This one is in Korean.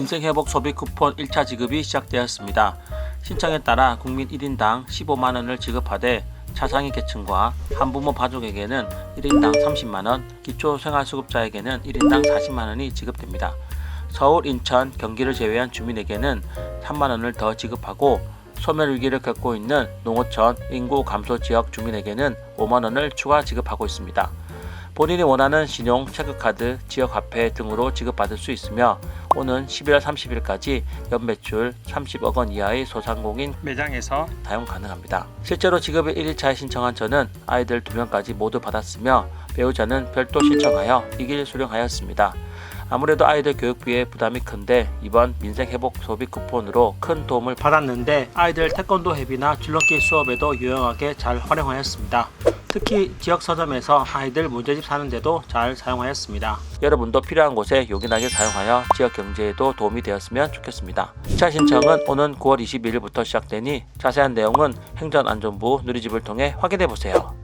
민생회복 소비 쿠폰 1차 지급이 시작되었습니다. 신청에 따라 국민 1인당 15만 원을 지급하되 차상위 계층과 한부모 가족에게는 1인당 30만 원, 기초생활수급자에게는 1인당 40만 원이 지급됩니다. 서울, 인천, 경기를 제외한 주민에게는 3만 원을 더 지급하고 소멸 위기를 겪고 있는 농어촌 인구 감소 지역 주민에게는 5만 원을 추가 지급하고 있습니다. 본인이 원하는 신용, 체크카드, 지역화폐 등으로 지급받을 수 있으며 오는 11월 30일까지 연매출 30억 원 이하의 소상공인 매장에서 사용 가능합니다. 실제로 지급을 1일차에 신청한 저는 아이들 2명까지 모두 받았으며 배우자는 별도 신청하여 이길 수령하였습니다. 아무래도 아이들 교육비에 부담이 큰데 이번 민생 회복 소비 쿠폰으로 큰 도움을 받았는데 아이들 태권도 회비나 줄넘기 수업에도 유용하게 잘 활용하였습니다. 특히 지역 서점에서 아이들 문제집 사는데도 잘 사용하였습니다. 여러분도 필요한 곳에 요긴하게 사용하여 지역 경제에도 도움이 되었으면 좋겠습니다. 2차 신청은 오는 9월 22일부터 시작되니 자세한 내용은 행정안전부 누리집을 통해 확인해 보세요.